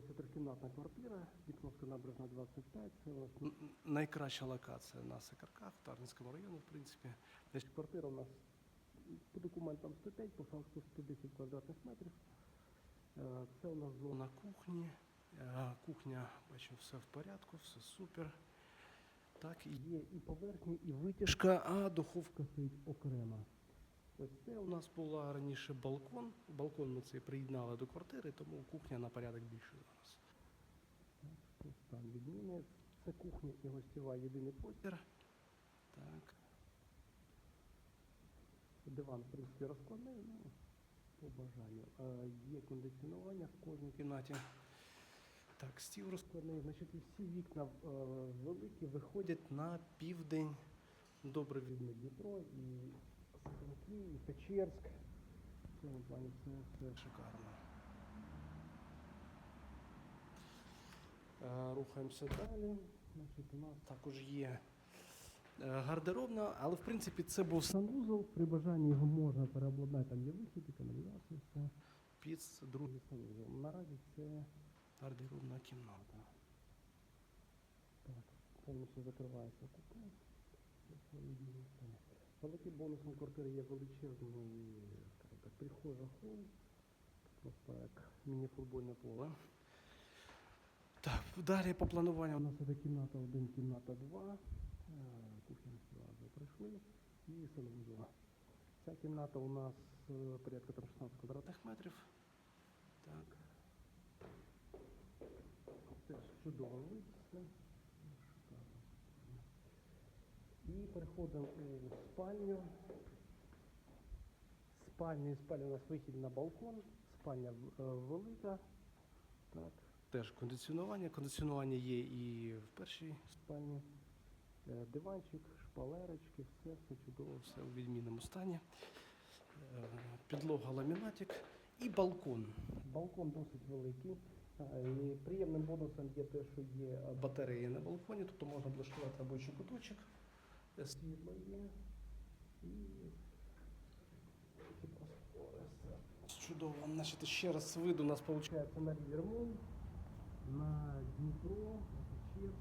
продається трикімнатна квартира, Дніпровська набережна 25. Це у нас Найкраща локація на Сикарках, в Тарнському районі, в принципі. Значить, квартира у нас по документам 105, по факту 110 квадратних метрів. Е, Це у нас зона. на кухні. Е, Кухня, бачу, все в порядку, все супер. Так, Є і поверхні, і витяжка, а духовка стоїть окремо. Ось це у нас була раніше балкон. Балкон ми цей приєднали до квартири, тому кухня на порядок більше зараз. Там відміни. Це кухня і гостєва єдиний простір. Так. Диван, в принципі, розкладний, ну, по бажанню. Є кондиціонування в кожній кімнаті. Так, стіл роз... складний. Значить, всі вікна е, великі виходять на південь. Добре від Дніпро, і і Печерськ. В цьому плані це все шикарно. Рухаємося далі. Значить, у нас Також є е, гардеробна, але в принципі це був санвузол, при бажанні його можна переобладнати, там є вихід, і каналізація, все. піц, другий Другий санвузол. Наразі це гардеробна кімната. так, повністю закривається купе. Великий бонусом квартири є величезний так, прихожа хол, просто як міні-футбольне поле. Так, далі по плануванню У нас іде кімната 1, кімната 2, кухня вже прийшли і санвузол. Ця кімната у нас е, порядка там 16 квадратних метрів. Так. Теж чудово вид, все. Шикарно. І переходимо у спальню. Спальня і спальня у нас вихід на балкон. Спальня е, велика. Так, Теж кондиціонування. Кондиціонування є і в першій спальні. Е, Диванчик, шпалерочки, все, все чудово. все у відмінному стані. Е, Підлога ламінатик і балкон. Балкон досить великий. І приємним бонусом є те, що є Батареї на балконі, тобто можна облаштувати робочий куточок. Чудово. Значить, ще раз вид у нас виходить. На Рівермон, на Дніпро, на Печерськ.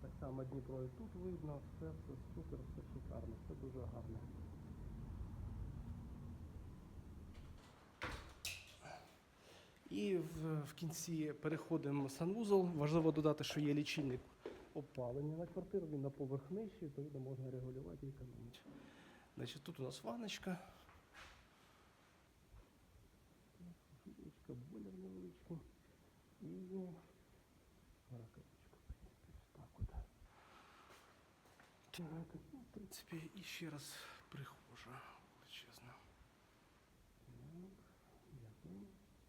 Так само Дніпро і тут видно, все, все супер, все шикарно, все дуже гарно. І в, в кінці переходимо в санвузол. Важливо додати, що є лічильник. Опалення на квартиру, він на поверх нижчий, відповідно можна регулювати і економити. Значить, тут у нас ванночка. Бойлер невеличкий. І. Ну, в принципі, і ще раз прихожа.